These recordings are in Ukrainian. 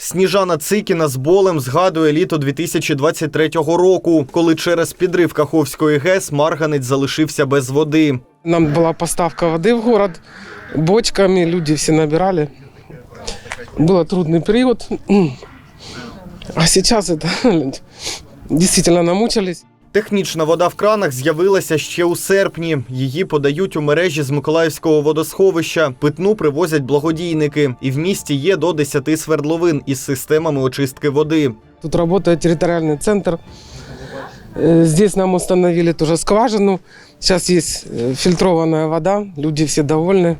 Сніжана Цикіна з болем згадує літо 2023 року, коли через підрив Каховської ГЕС Марганець залишився без води. Нам была поставка воды в город бочками, люди все набирали. Был трудный период. А сейчас это действительно намучились. Технічна вода в кранах з'явилася ще у серпні. Її подають у мережі з Миколаївського водосховища. Питну привозять благодійники. І в місті є до 10 свердловин із системами очистки води. Тут работает территориальный центр. Э, Здесь нам установили тоже скважину. Сейчас есть э, фильтрованная вода, люди все довольны.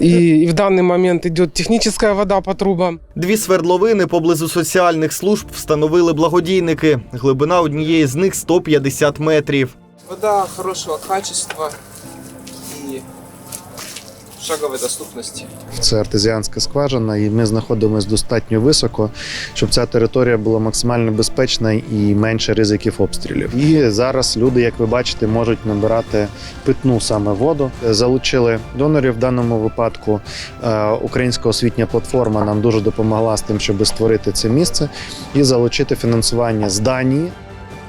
И, и в данный момент идет техническая вода по трубам. Дві свердловини поблизу соціальних служб встановили благодійники. Глибина однієї з них 150 метрів. Вода хорошого качества и шаговой доступности. Це артезіанська скважина, і ми знаходимося достатньо високо, щоб ця територія була максимально безпечна і менше ризиків обстрілів. І зараз люди, як ви бачите, можуть набирати питну саме воду. Залучили донорів в даному випадку. Е, Українська освітня платформа нам дуже допомогла з тим, щоб створити це місце і залучити фінансування з Данії.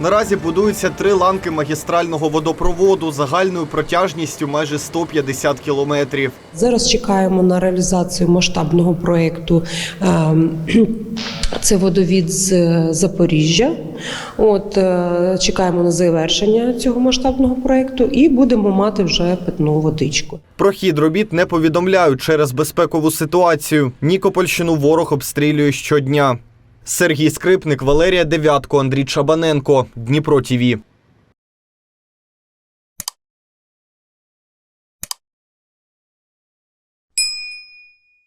Наразі будуються три ланки магістрального водопроводу загальною протяжністю майже 150 кілометрів. Зараз чекаємо на реалізацію масштабного проєкту. Ем, Це водовід з Запоріжжя. От е, чекаємо на завершення цього масштабного проєкту і будемо мати вже питну водичку. Про хід робіт не повідомляють через безпекову ситуацію. Нікопольщину ворог обстрілює щодня. Сергій Скрипник, Валерія Дев'ятко, Андрій Чабаненко. Дніпро ТІВІ.